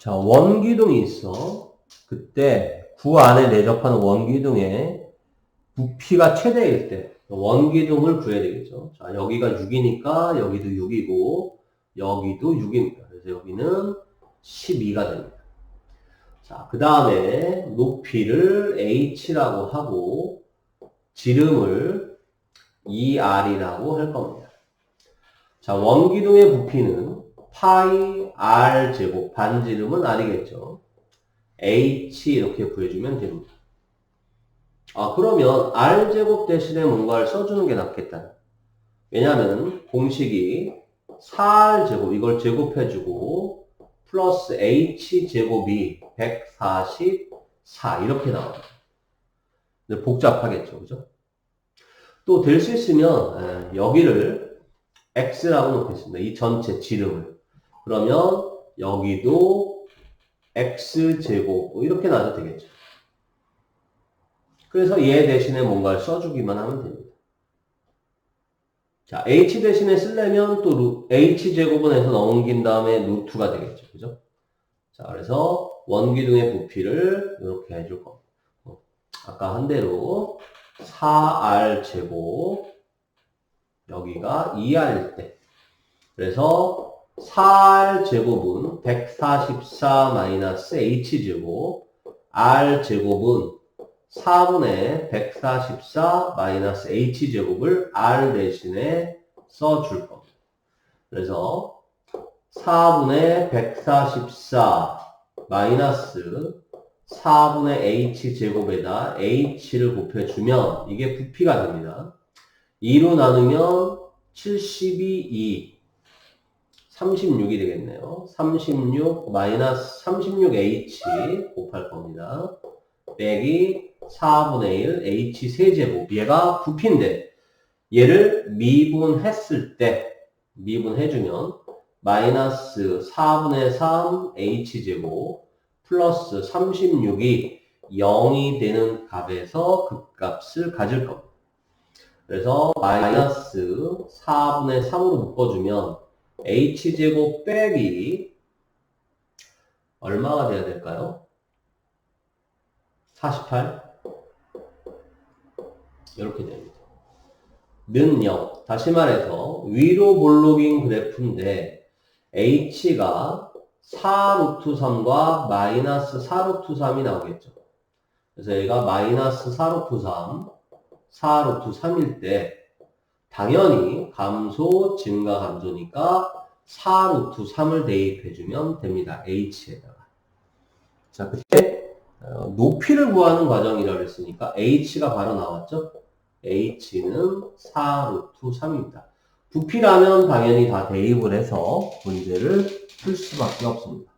자, 원기둥이 있어. 그때 구 안에 내접하는 원기둥의 부피가 최대일 때 원기둥을 구해야 되겠죠. 자, 여기가 6이니까 여기도 6이고 여기도 6입니다. 그래서 여기는 12가 됩니다. 자, 그 다음에 높이를 h라고 하고 지름을 2r이라고 할 겁니다. 자, 원기둥의 부피는 파이 r 제곱 반지름은 r이겠죠. h 이렇게 구해주면 됩니다. 아 그러면 r 제곱 대신에 뭔가를 써주는 게 낫겠다. 왜냐하면 공식이 4r 제곱 이걸 제곱해주고 플러스 h 제곱이 144 이렇게 나와요. 복잡하겠죠, 그죠? 또 될 수 있으면 에, 여기를 x라고 놓겠습니다. 이 전체 지름을. 그러면 여기도 x제곱 뭐 이렇게 놔도 되겠죠. 그래서 얘 대신에 뭔가를 써주기만 하면 됩니다. 자, h 대신에 쓰려면 또 루, h제곱은 해서 넘긴 다음에 루트가 되겠죠. 그죠? 자, 그래서 원기둥의 부피를 이렇게 해줄 겁니다. 어, 아까 한 대로 4r제곱 여기가 2r일 때 그래서 4r제곱은 144 마이너스 h제곱 r제곱은 4분의 144 마이너스 h제곱을 r 대신에 써줄 겁니다. 그래서 4분의 144 마이너스 4분의 h제곱에다 h를 곱해주면 이게 부피가 됩니다. 2로 나누면 72, 2. 36이 되겠네요. 36 마이너스 36h 곱할 겁니다. 빼기 4분의 1 h 세제곱. 얘가 부피인데 얘를 미분했을 때 미분해주면 마이너스 4분의 3 h제곱 플러스 36이 0이 되는 값에서 극값을 가질 겁니다. 그래서 마이너스 4분의 3으로 묶어주면 h제곱 빼기 얼마가 돼야 될까요? 48 이렇게 됩니다. 는 0. 다시 말해서 위로 볼로깅 그래프인데 h가 4 루트 3과 마이너스 4 루트 3이 나오겠죠. 그래서 얘가 마이너스 4 루트 3 4 루트 3일 때 당연히 감소, 증가, 감소니까 4 루트 3을 대입해주면 됩니다. h에다가. 자, 그때 어, 높이를 구하는 과정이라고 했으니까 h가 바로 나왔죠. h는 4 루트 3입니다. 부피라면 당연히 다 대입을 해서 문제를 풀 수밖에 없습니다.